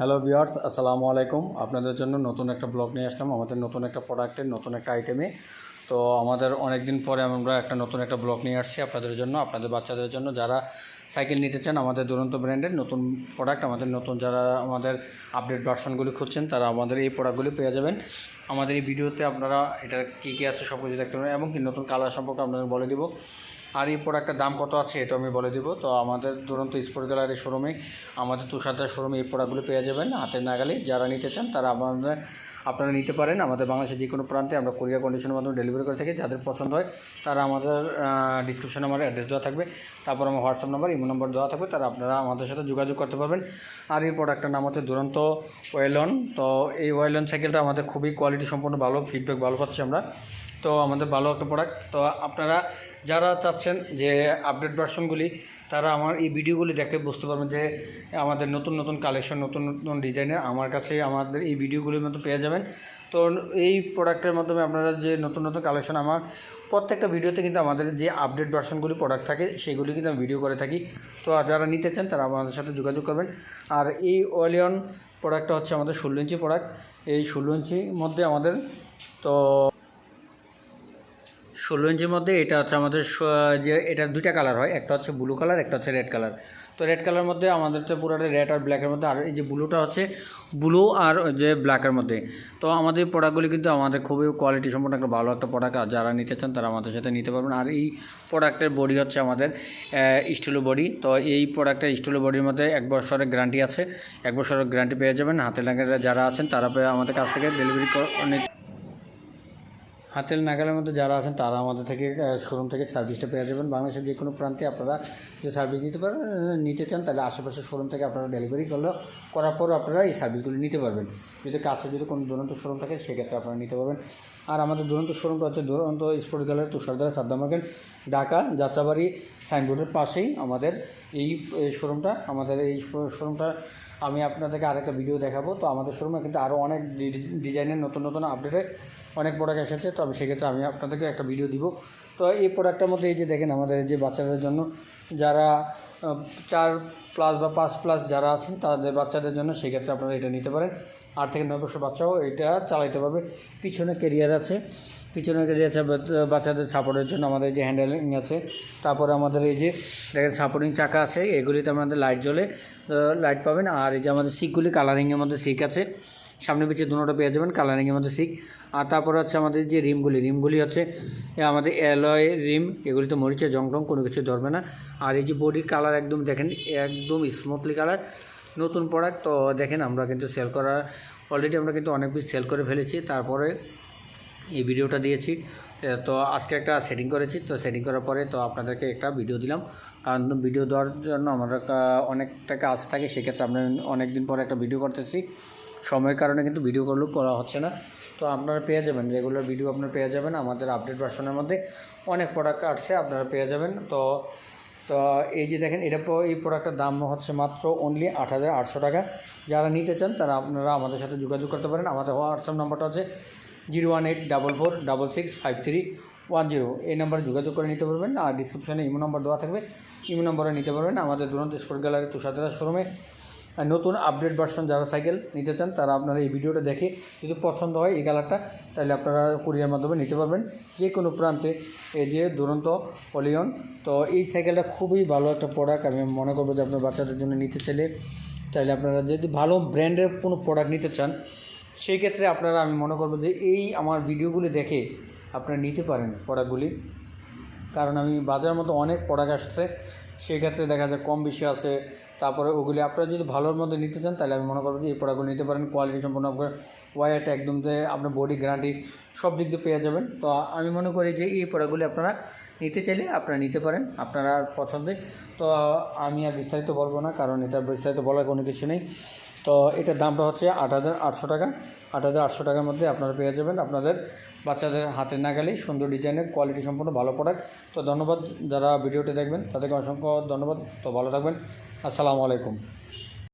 Hello বিয়ার্স আসসালামু আলাইকুম। আপনাদের জন্য নতুন একটা ব্লগ নিয়ে আসলাম। আমাদের নতুন একটা প্রোডাক্টের নতুন একটা আইটেমে তো আমাদের অনেক দিন পরে আমরা একটা নতুন একটা ব্লগ নিয়ে আসছি আপনাদের জন্য, আপনাদের বাচ্চাদের জন্য। যারা সাইকেল নিতে চান আমাদের দুরন্ত ব্র্যান্ডের নতুন প্রোডাক্ট আমাদের নতুন যারা আমাদের আপডেট ভার্সনগুলি খুঁজছেন, তারা আমাদের এই প্রোডাক্টগুলি পেয়ে যাবেন। আমাদের এই ভিডিওতে আপনারা এটা কী কী আছে সব কিছু দেখতে পাবেন এবং কি নতুন কালার সম্পর্কে আপনাদের বলে দিব। আর এই প্রোডাক্টের দাম কত আছে এটা আমি বলে দিব। তো আমাদের দুরন্ত স্পোর্ট গ্যালারি শোরুমে আমাদের তুষারদার শোরুমে এই প্রোডাক্টগুলো পেয়ে যাবেন। হাতের নাগালে যারা নিতে চান তারা আমাদের, আপনারা নিতে পারেন। আমাদের বাংলাদেশের যে কোনো প্রান্তে আমরা কোরিয়ার কন্ডিশনের মাধ্যমে ডেলিভারি করে থাকি। যাদের পছন্দ হয় তারা আমাদের ডিসক্রিপশনে আমার অ্যাড্রেস দেওয়া থাকবে। তারপর আমার হোয়াটসঅ্যাপ নাম্বার ইমো নম্বর দেওয়া থাকবে। তারা আপনারা আমাদের সাথে যোগাযোগ করতে পারবেন। আর এই প্রোডাক্টটার নাম হচ্ছে দুরন্ত ওয়েলন। তো এই ওয়েলন সাইকেলটা আমাদের খুবই কোয়ালিটি সম্পন্ন, ভালো ফিডব্যাক ভালো পাচ্ছি আমরা। তো আমাদের ভালো একটা প্রোডাক্ট তো আপনারা যারা চাচ্ছেন যে আপডেট ভার্সনগুলি তারা আমার এই ভিডিওগুলি দেখে বুঝতে পারবেন যে আমাদের নতুন নতুন কালেকশন নতুন নতুন ডিজাইনের আমার কাছে আমাদের এই ভিডিওগুলির মতো পেয়ে যাবেন। তো এই প্রোডাক্টের মাধ্যমে আপনারা যে নতুন নতুন কালেকশন আমার প্রত্যেকটা ভিডিওতে কিন্তু আমাদের যে আপডেট ভার্সনগুলি প্রোডাক্ট থাকে, সেগুলি কিন্তু আমি ভিডিও করে থাকি। তো যারা নিতে চান, তারা আমাদের সাথে যোগাযোগ করবেন। আর এই অলিয়ন প্রোডাক্টটা হচ্ছে আমাদের ষোলো ইঞ্চি প্রোডাক্ট এই ষোলো ইঞ্চির মধ্যে আমাদের, তো ষোলো ইঞ্চির মধ্যে এটা হচ্ছে আমাদের যে এটা দুইটা কালার হয়, একটা হচ্ছে ব্লু কালার একটা হচ্ছে রেড কালার তো রেড কালার মধ্যে আমাদের তো পুরোটা রেড আর ব্ল্যাকের মধ্যে, আর এই যে ব্লুটা হচ্ছে ব্লু আর যে ব্ল্যাকের মধ্যে। তো আমাদের প্রোডাক্টগুলি কিন্তু আমাদের খুবই কোয়ালিটি সম্পন্ন একটা ভালো একটা প্রোডাক্ট আর যারা নিতে চান তারা আমাদের সাথে নিতে পারবেন। আর এই প্রোডাক্টের বডি হচ্ছে আমাদের স্টিলো বডি তো এই প্রোডাক্টের স্টিলো বডির মধ্যে এক বছরের গ্যারান্টি আছে। এক বছরের গ্যারান্টি পেয়ে যাবেন। হাতে লাগার যারা আছেন তারা আমাদের কাছ থেকে ডেলিভারি হাতের নাগালের মধ্যে যারা আছেন, তারা আমাদের থেকে শোরুম থেকে সার্ভিসটা পেয়ে যাবেন। বাংলাদেশের যে কোনো প্রান্তে আপনারা যে সার্ভিস নিতে পারেন নিতে চান, তাহলে আশেপাশের শোরুম থেকে আপনারা ডেলিভারি করলেও করার পর আপনারা এই সার্ভিসগুলি নিতে পারবেন। যদি কাছে যদি কোনো দুরন্ত শোরুম থাকে, সেক্ষেত্রে আপনারা নিতে পারবেন। আর আমাদের দুরন্ত শোরুমটা হচ্ছে দুরন্ত স্পোর্টস গ্যালারি তুষারদারা সাদ্দা মার্কেট, ঢাকা, যাত্রাবাড়ি, সাইনবোর্ডের পাশেই আমাদের এই শোরুমটা। আমাদের এই শোরুমটা, আমি আপনাদেরকে আরেকটা ভিডিও দেখাবো। তো আমাদের শোরুমে কিন্তু আরও অনেক ডিজাইনের নতুন নতুন আপডেটে অনেক প্রোডাক্ট এসেছে তো আমি সেক্ষেত্রে আমি আপনাদেরকে একটা ভিডিও দিব। তো এই প্রোডাক্টটার মধ্যে এই যে দেখেন আমাদের যে বাচ্চাদের জন্য, যারা চার প্লাস বা পাঁচ প্লাস যারা আছেন, তাদের বাচ্চাদের জন্য সেক্ষেত্রে আপনারা এটা নিতে পারেন। আট থেকে নয় বছর বাচ্চাও এটা চালাইতে পারবে। পিছনে কেরিয়ার আছে। পিছনে কেরিয়ার আছে বাচ্চাদের সাপোর্টের জন্য আমাদের যে হ্যান্ডেলিং আছে। তারপরে আমাদের এই যে, দেখেন সাপোর্টিং চাকা আছে, এগুলিতে আমাদের লাইট জ্বলে লাইট পাবেন। আর এই যে আমাদের সিকগুলি কালারিংয়ের মধ্যে সিক আছে। সামনে পিছিয়ে দুটো পেয়ে যাবেন কালারিংয়ের মধ্যে সিক আর তারপরে হচ্ছে আমাদের যে রিমগুলি রিমগুলি হচ্ছে আমাদের অ্যালয় রিম এগুলিতে মরিচে জং টং কোনো কিছু ধরবে না। আর এই যে বডির কালার একদম দেখেন, একদম স্মুথলি কালার নতুন প্রোডাক্ট তো দেখেন আমরা কিন্তু সেল করা অলরেডি আমরা কিন্তু অনেক পিস সেল করে ফেলেছি। তারপরে এই ভিডিওটা দিয়েছি তো আজকে একটা সেটিং করেছি, তো সেটিং করার পরে তো আপনাদেরকে একটা ভিডিও দিলাম। কারণ ভিডিও দেওয়ার জন্য আমরা অনেকটা কাজ থাকে, সেক্ষেত্রে আমরা অনেক দিন পরে একটা ভিডিও করতেছি। সময়ের কারণে কিন্তু ভিডিও করলেও করা হচ্ছে না। তো আপনারা পেয়ে যাবেন রেগুলার ভিডিও আপনারা পেয়ে যাবেন আমাদের আপডেট ভার্সনের মধ্যে। অনেক প্রোডাক্ট আসছে, আপনারা পেয়ে যাবেন। তো তো এই যে দেখেন, এটা এই প্রোডাক্টের দাম হচ্ছে মাত্র অনলি আট হাজার আটশো টাকা। যারা নিতে চান, তারা আপনারা আমাদের সাথে যোগাযোগ করতে পারেন। আমাদের হোয়াটসঅ্যাপ নাম্বারটা হচ্ছে zero one eight double four double six five three one zero. এই নাম্বারে যোগাযোগ করে নিতে পারবেন। আর ডিসক্রিপশনে ইমো নাম্বার দেওয়া থাকবে। ইমো নম্বরে নিতে পারবেন। আমাদের দুরন্ত স্পোর্ট গ্যালারি তুষারদারা শোরুমে নতুন আপডেট ভার্সন যারা সাইকেল নিতে চান, তারা আপনারা এই ভিডিওটা দেখে যদি পছন্দ হয় এই কালারটা তাহলে আপনারা কুরিয়ার মাধ্যমে নিতে পারবেন। যে কোনো প্রান্তে, এই যে দুরন্ত অলিয়ন তো এই সাইকেলটা খুবই ভালো একটা প্রোডাক্ট আমি মনে করব যে আপনার বাচ্চাদের জন্য নিতে চাইলে, তাহলে আপনারা যদি ভালো ব্র্যান্ডের কোনো প্রোডাক্ট নিতে চান, সেই ক্ষেত্রে আপনারা আমি মনে করব যে এই আমার ভিডিওগুলি দেখে আপনারা নিতে পারেন প্রোডাক্টগুলি কারণ আমি বাজারের মতো অনেক প্রোডাক্ট আসছে, সেই ক্ষেত্রে দেখা যায় কম বেশি আছে তারপরে ওগুলি আপনারা যদি ভালোর মধ্যে নিতে চান, তাহলে আমি মনে করব যে এই প্রোডাক্টগুলো নিতে পারেন। কোয়ালিটি সম্পূর্ণ আপনার ওয়ারটা একদম যে আপনার বডি গ্যারান্টি সব দিক দিয়ে পেয়ে যাবেন। তো আমি মনে করি যে এই প্রোডাক্টগুলি আপনারা নিতে চাইলে আপনারা নিতে পারেন, আপনারা পছন্দে। তো আমি আর বিস্তারিত বলব না, কারণ এটা বিস্তারিত বলার কোনো কিছু নেই। তো এটার দামটা হচ্ছে আট হাজার আটশো টাকা। আট হাজার আটশো টাকার মধ্যে আপনারা পেয়ে যাবেন আপনাদের বাচ্চাদের হাতে নাগালেই সুন্দর ডিজাইনের কোয়ালিটি সম্পূর্ণ ভালো প্রোডাক্ট তো ধন্যবাদ যারা ভিডিওটি দেখবেন, তাদেরকে অসংখ্য ধন্যবাদ। তো ভালো থাকবেন। আসসালামু আলাইকুম।